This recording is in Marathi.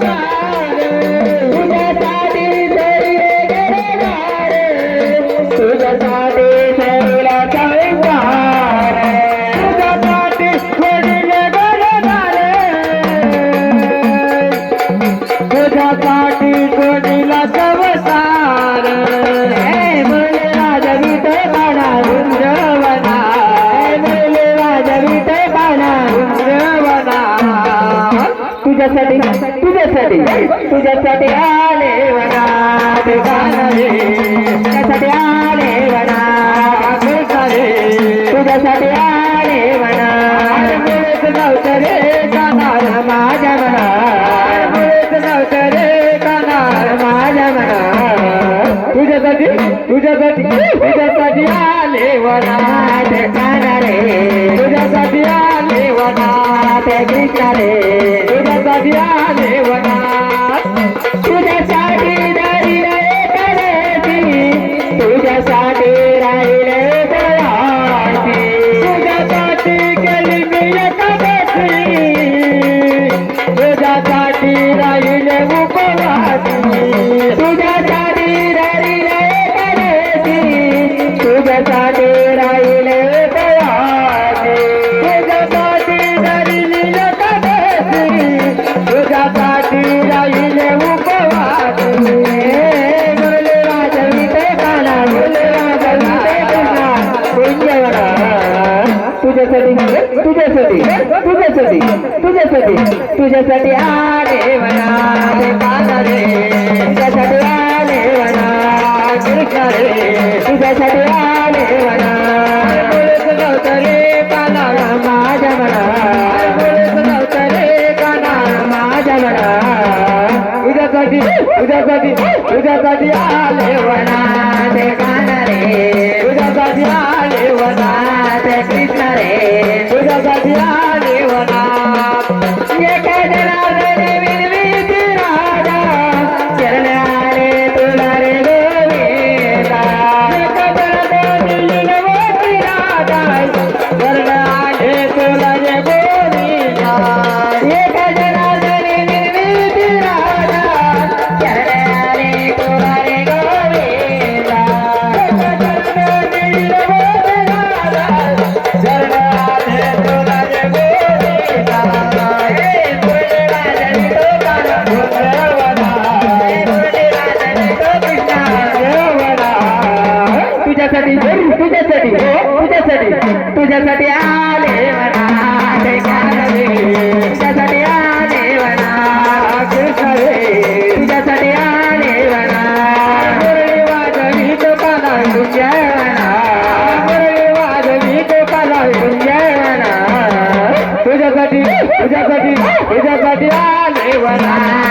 ಸಾರೇ तुझ्यासाठी. तुझ्यासाठी. आले वना तुझ्यासाठी आले वना तुझ्यासाठी आले वना नव्हतं रे कानार माझ्या मना मुळीच नव्हतं रे कानार माझ्या मना तुझ्यासाठी तुझ्यासाठी तुझ्यासाठी आले वना ते काना रे तुझ्यासाठी आले वना ते रे तुझ्यासाठी राहिले उपवास. तुझ्यासाठी तुझ्यासाठी म्हणजे तुझ्यासाठी. तुझ्यासाठी. तुझ्यासाठी. तुझ्यासाठी आले रे तुझ्यासाठी आले वना कृष्ण रे तुझ्यासाठी आले वना मुळीच काना माझ्या मना मुळीच रे काना माझ्या तुझ्यासाठी तुझ्यासाठी तुझ्यासाठी आले वना ते काना रे तुझ्यासाठी तुझ्यासाठी तुझ्यासाठी तुझ्यासाठी. तुझ्यासाठी आले तुझ्यासाठी आले तुझ्यासाठी आले वाजवी तो पाला तुझ्या वाजवी तो पाला तुझ्या तुझ्यासाठी तुझ्यासाठी तुझ्यासाठी आले वना